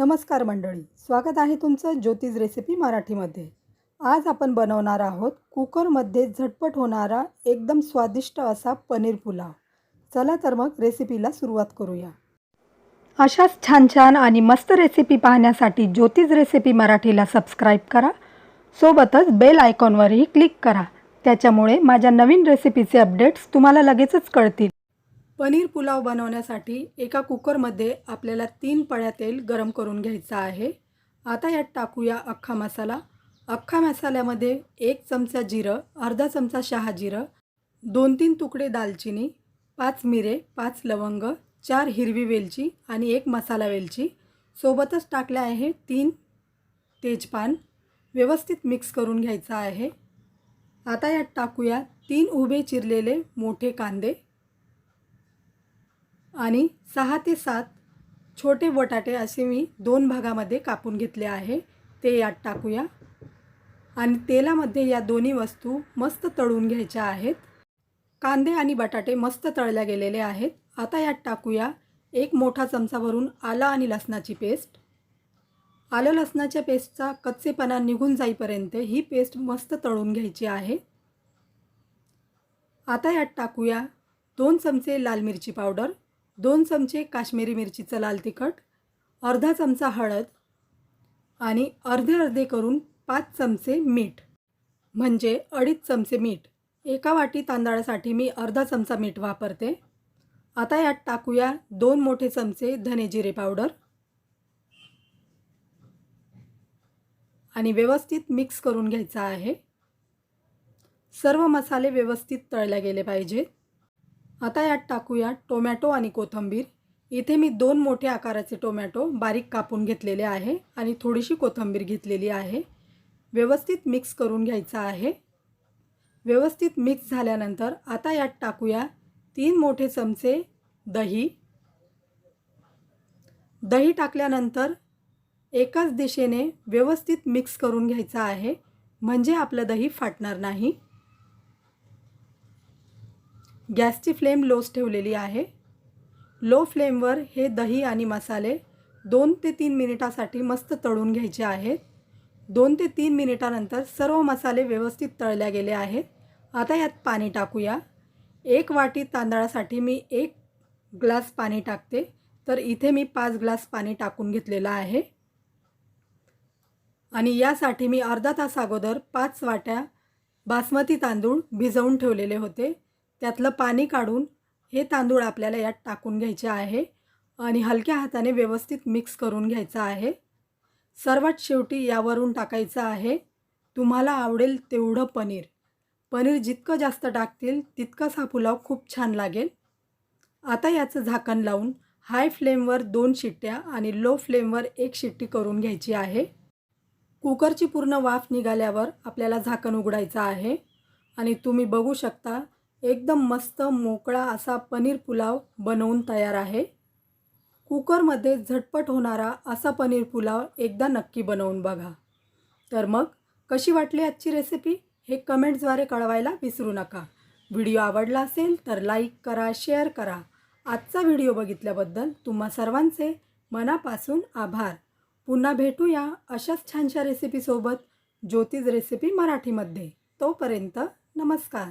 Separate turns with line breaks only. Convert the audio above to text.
नमस्कार मंडळी स्वागत आहे तुमचं ज्योतिष रेसिपी मराठीमध्ये. आज आपण बनवणार आहोत कुकरमध्ये झटपट होणारा एकदम स्वादिष्ट असा पनीर पुलाव. चला तर मग रेसिपीला सुरुवात करूया. अशाच छान छान आणि मस्त रेसिपी पाहण्यासाठी ज्योतिष रेसिपी मराठीला सबस्क्राईब करा. सोबतच बेल आयकॉनवरही क्लिक करा. त्याच्यामुळे माझ्या नवीन रेसिपीचे अपडेट्स तुम्हाला लगेचच कळतील. पनीर पुलाव बनवण्यासाठी एका कुकरमध्ये आपल्याला तीन पळ्या तेल गरम करून घ्यायचं आहे. आता यात टाकूया अख्खा मसाला. अख्खा मसाल्यामध्ये एक चमचा जिरं अर्धा चमचा शहा जिरं दोन तीन तुकडे दालचिनी पाच मिरे पाच लवंग चार हिरवी वेलची आणि एक मसाला वेलची. सोबतच टाकल्या आहे तीन तेजपान. व्यवस्थित मिक्स करून घ्यायचं आहे. आता यात टाकूया तीन उभे चिरलेले मोठे कांदे. आणि सहा ते सात छोटे बटाटे असे मी दोन भागामध्ये कापून घेतले आहे. ते यात टाकूया. आणि तेलामध्ये या दोन्ही वस्तू मस्त तळून घ्यायच्या आहेत. कांदे आणि बटाटे मस्त तळल्या गेलेले आहेत. आता यात टाकूया एक मोठा चमचा भरून आला आणि लसणाची पेस्ट. आलं लसणाच्या पेस्टचा कच्चेपणा निघून जाईपर्यंत ही पेस्ट मस्त तळून घ्यायची आहे. आता यात टाकूया दोन चमचे लाल मिरची पावडर. दोन चमचे काश्मीरी मिरचीचं लाल तिखट अर्धा चमचा हळद आणि अर्धे अर्धे करून पाच चमचे मीठ. म्हणजे अडीच चमचे मीठ. एका वाटी तांदळासाठी मी अर्धा चमचा मीठ वापरते. आता यात टाकूया दोन मोठे चमचे धने जिरे पावडर. आणि व्यवस्थित मिक्स करून घ्यायचा आहे. सर्व मसाले व्यवस्थित तळले गेले पाहिजेत. आता यात टाकूया टोमॅटो आणि कोथिंबीर. इथे मी दोन मोठ्या आकाराचे टोमॅटो बारीक कापून घेतलेले आहे आणि थोडीशी कोथिंबीर घेतलेली आहे. व्यवस्थित मिक्स करून घ्यायचं आहे. व्यवस्थित मिक्स झाल्यानंतर आता यात टाकूया तीन मोठे चमचे दही. दही टाकल्यानंतर एकाच दिशेने व्यवस्थित मिक्स करून घ्यायचं आहे. म्हणजे आपलं दही फाटणार नाही. गॅसची फ्लेम लोच ठेवलेली आहे. लो फ्लेमवर हे दही आणि मसाले दोन ते तीन मिनिटासाठी मस्त तळून घ्यायचे आहेत. दोन ते तीन मिनिटानंतर सर्व मसाले व्यवस्थित तळल्या गेले आहेत. आता यात पाणी टाकूया. एक वाटी तांदळासाठी मी एक ग्लास पाणी टाकते. तर इथे मी पाच ग्लास पाणी टाकून घेतलेलं आहे. आणि यासाठी मी अर्धा तास अगोदर पाच वाट्या बासमती तांदूळ भिजवून ठेवलेले होते. त्यातलं पाणी काढून हे तांदूळ आपल्याला यात टाकून घ्यायचे आहे आणि हलक्या हाताने व्यवस्थित मिक्स करून घ्यायचं आहे. सर्वात शेवटी यावरून टाकायचं आहे. तुम्हाला आवडेल तेवढं पनीर. पनीर जितकं जास्त टाकतील तितकाच हा पुलाव खूप छान लागेल. आता याचं झाकण लावून हाय फ्लेमवर दोन शिट्ट्या आणि लो फ्लेमवर एक शिट्टी करून घ्यायची आहे. कुकरची पूर्ण वाफ निघाल्यावर आपल्याला झाकण उघडायचं आहे आणि तुम्ही बघू शकता एकदम मस्त मोकळा असा पनीर पुलाव बनवून तयार आहे. कुकरमध्ये झटपट होणारा असा पनीर पुलाव एकदा नक्की बनवून बघा. तर मग कशी वाटली आजची रेसिपी हे कमेंट्सद्वारे कळवायला विसरू नका. व्हिडिओ आवडला असेल तर लाईक करा शेअर करा. आजचा व्हिडिओ बघितल्याबद्दल तुम्हा सर्वांचे मनापासून आभार. पुन्हा भेटूया अशाच छानशा रेसिपीसोबत ज्योतिष रेसिपी मराठीमध्ये. तोपर्यंत नमस्कार.